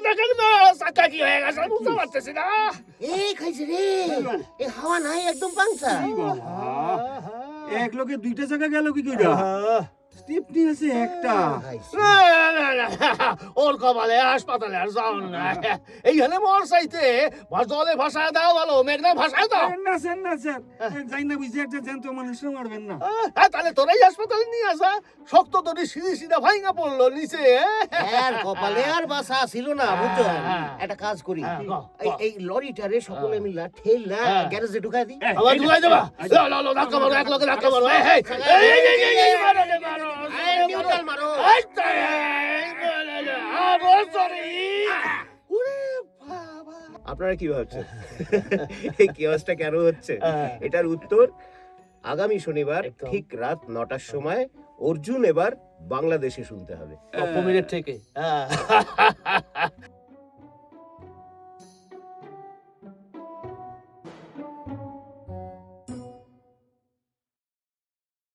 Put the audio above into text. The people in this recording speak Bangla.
দেখেন না চাকা কি হয়ে গেছে বুঝতে পারতেছি না এই খাইছে রে এ হাওয়া নাই একদম পাংসা এক লোকে দুইটা জায়গা গেল কি কইরা? স্টিপনি আছে একটা না, না, না, ওর কপালে হাসপাতালে আর যাও না এইখানে মোর চাইতে জলে ভাষায় দাও ভালো মেঘনা ভাষায় দাও না স্যার না স্যার যাই না বুঝে একটা জ্যান্ত মানুষকে মারবেন না হ্যাঁ তাহলে তোরাই হাসপাতালে নিয়ে আসা শক্ত তোর সিঁড়ি সিধা ভাইঙ্গা পড়ল নিচে হ্যাঁ? আর কপালে আর বাসা ছিল না বুঝছ হ্যাঁ। একটা কাজ করি হ্যাঁ। এই- লরিটারে সকলে মিলা ঠেল না হ্যাঁ। গ্যারেজে ঢুকাই দি আবার ঢুকাই দেবা লো লো লো ধাক্কা মারো এক লোকে ধাক্কা মারো এই এই এই এই, নিউট্রাল মারো। এই তো, এই, মারো রে, আরও জোরে। ওরে বাবা আপনারা কি ভাবছেন? এই কেওয়াজটা কেন হচ্ছে? হ্যাঁ। এটার উত্তর আগামী শনিবার ঠিক রাত নটার সময় অর্জুন এবার বাংলাদেশে শুনতে হবে। থেকে। হ্যাঁ।